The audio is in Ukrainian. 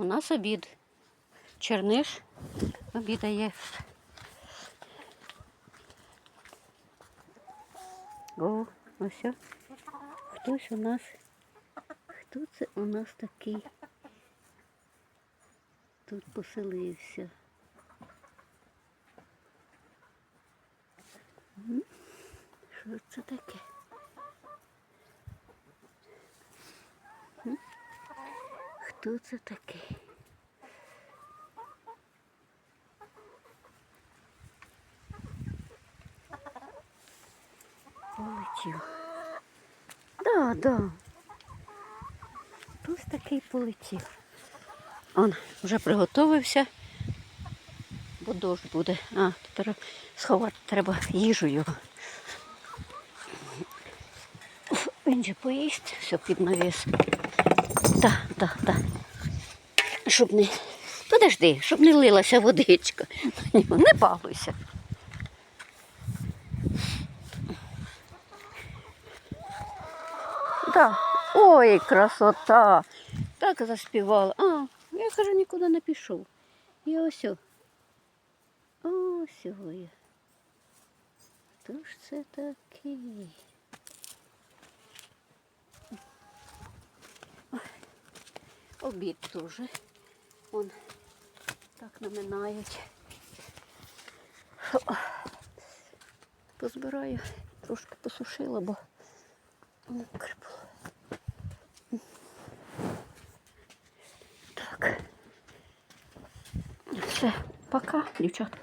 У нас обід. Черниш обідає. О, ось. о. Хтось у нас. Хто це у нас такий? Тут поселився. Що це таке? Хто це такий? Полетів. Да, да. Хтось такий полетів. Он вже приготовився, бо дощ буде. А, тепер сховати треба їжу його. Він же поїсть, все під навіс. Так, так, так. Щоб не. Подожди, щоб не лилася водичка. Не балуйся. Да. Ой, красота. Так заспівала. А, я кажу, нікуди не пішов. Я ось. Ось. Хто ж це такий? Обід теж. Он так наминають. Позбираю, трошки посушила, бо мокре було. Так. Все, пока, дівчатка.